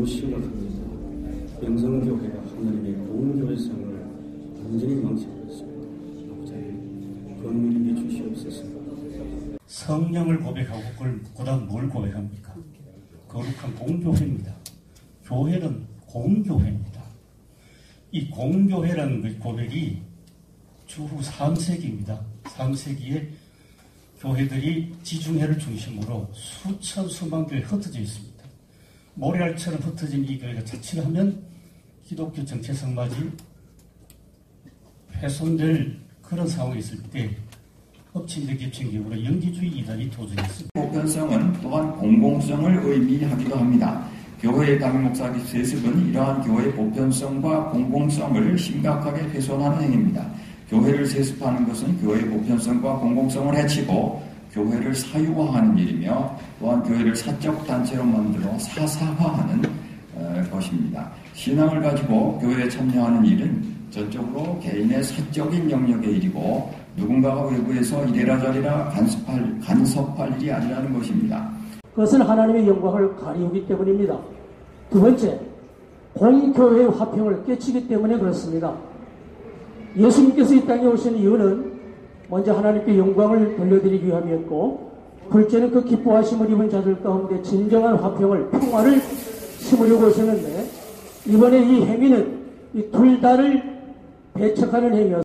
너무 심각합니다. 영성교회가 하나님의 공교회성을 완전히 망쳐버렸습니다. 아버지, 건민에게 주시옵소서. 성령을 고백하고 그다음 뭘 고백합니까? 거룩한 공교회입니다. 교회는 공교회입니다. 이 공교회라는 그 고백이 주후 3세기입니다. 3세기에 교회들이 지중해를 중심으로 수천 수만 교회 흩어져 있습니다. 모래알처럼 흩어진 이 교회가 자칫 하면 기독교 정체 성마지 훼손될 그런 상황이 있을 때 엎친데 겹친 격으로 연기주의 이단이 도전했습니다. 보편성은 또한 공공성을 의미하기도 합니다. 교회의 담임 목사 세습은 이러한 교회의 보편성과 공공성을 심각하게 훼손하는 행위입니다. 교회를 세습하는 것은 교회의 보편성과 공공성을 해치고 교회를 사유화하는 일이며 또한 교회를 사적 단체로 만들어 사사화하는 어, 것입니다. 신앙을 가지고 교회에 참여하는 일은 전적으로 개인의 사적인 영역의 일이고 누군가가 외부에서 이래라 저래라 간섭할, 간섭할 일이 아니라는 것입니다. 그것은 하나님의 영광을 가리우기 때문입니다. 두 번째, 공교회의 화평을 깨치기 때문에 그렇습니다. 예수님께서 이 땅에 오신 이유는 먼저 하나님께 영광을 돌려드리기 위함이었고, 둘째는 그 기뻐하심을 입은 자들 가운데 진정한 화평을, 평화를 심으려고 오셨는데, 이번에 이 행위는 이 둘 다를 배척하는 행위였습니다.